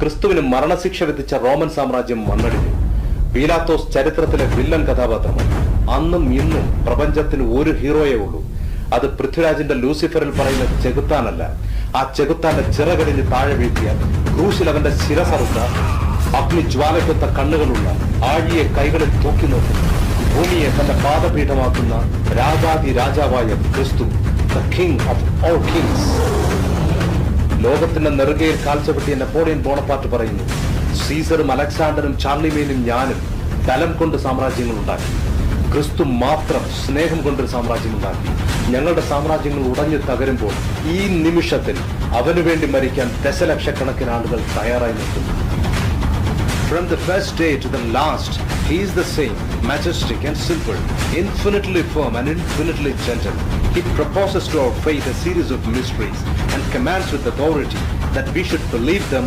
ക്രിസ്തുവിന് മരണശിക്ഷ വിധിച്ച റോമൻ സാമ്രാജ്യം മണ്ണടിഞ്ഞു പീലാത്തോസ് ചരിത്രത്തിലെ വില്ലൻ കഥാപാത്രമാണ് അന്നും ഇന്നും പ്രപഞ്ചത്തിന് ഒരു ഹീറോയേ ഉള്ളൂ. അത് പൃഥ്വിരാജിന്റെ ലൂസിഫറിൽ പറയുന്ന ചെകുത്താനല്ല. ആ ചെകുത്താന്റെ ചിറകടിഞ്ഞ് താഴെ വീഴ്ത്തിയ ക്രൂശിൽ അവന്റെ ശിരസറുത്ത അഗ്നിജ്വാലക്കൊത്ത കണ്ണുകളുള്ള ആഴിയെ കൈകളിൽ തൂക്കി നോക്കി ഭൂമിയെ തന്റെ പാദപീഠമാക്കുന്ന രാജാതി രാജാവായ ക്രിസ്തു the king of all kings ലോകത്തിന്റെ നെറുകയിൽ കാൽച്ചപ്പെട്ടിയ നെപ്പോളിയൻ ബോണപ്പാർട്ട് പറയുന്നു സീസറും അലക്സാണ്ടറും ചാർലിമേനും ഞാനും ബലം കൊണ്ട് സാമ്രാജ്യങ്ങൾ ഉണ്ടാക്കി ക്രിസ്തു മാത്രം സ്നേഹം കൊണ്ടൊരു സാമ്രാജ്യം ഉണ്ടാക്കി ഞങ്ങളുടെ സാമ്രാജ്യങ്ങൾ ഉടഞ്ഞു തകരുമ്പോൾ ഈ നിമിഷത്തിൽ അവനു വേണ്ടി മരിക്കാൻ ദശലക്ഷക്കണക്കിന് ആളുകൾ തയ്യാറായി നിൽക്കുന്നു From the first day to the last, he is the same, majestic and simple, infinitely firm and infinitely gentle. He proposes to our faith a series of mysteries and commands with authority that we should believe them,